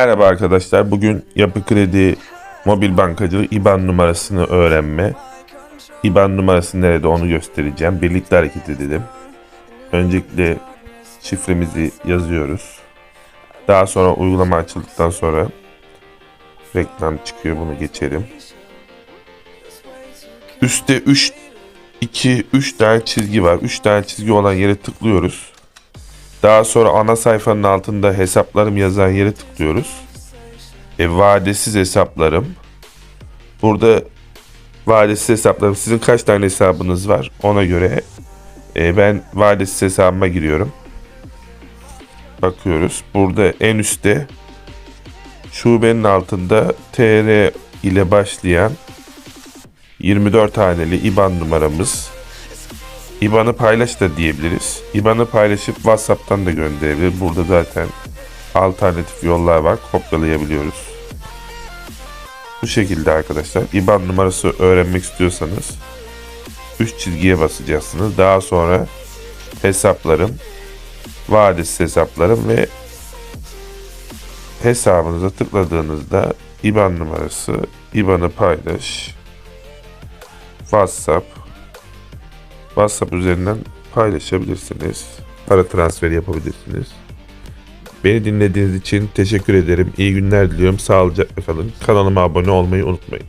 Merhaba arkadaşlar. Bugün Yapı Kredi Mobil Bankacılık IBAN numarasını öğrenme. IBAN numarası nerede onu göstereceğim. Birlikte hareket edelim. Öncelikle şifremizi yazıyoruz. Daha sonra uygulama açıldıktan sonra reklam çıkıyor. Bunu geçelim. Üstte 3 2 3 tane çizgi var. 3 tane çizgi olan yere tıklıyoruz. Daha sonra ana sayfanın altında hesaplarım yazan yere tıklıyoruz. E, vadesiz hesaplarım. Burada vadesiz hesaplarım. Sizin kaç tane hesabınız var? Ona göre e, ben vadesiz hesabıma giriyorum. Bakıyoruz. Burada en üstte şubenin altında TR ile başlayan 24 haneli IBAN numaramız İBAN'ı paylaş da diyebiliriz. İBAN'ı paylaşıp WhatsApp'tan da gönderebilir. Burada zaten alternatif yollar var. Kopyalayabiliyoruz. Bu şekilde arkadaşlar. İBAN numarası öğrenmek istiyorsanız 3 çizgiye basacaksınız. Daha sonra hesaplarım, vadesiz hesaplarım ve hesabınıza tıkladığınızda IBAN numarası, IBAN'ı paylaş, WhatsApp, WhatsApp üzerinden paylaşabilirsiniz. Para transferi yapabilirsiniz. Beni dinlediğiniz için teşekkür ederim. İyi günler diliyorum. Sağlıcakla kalın. Kanalıma abone olmayı unutmayın.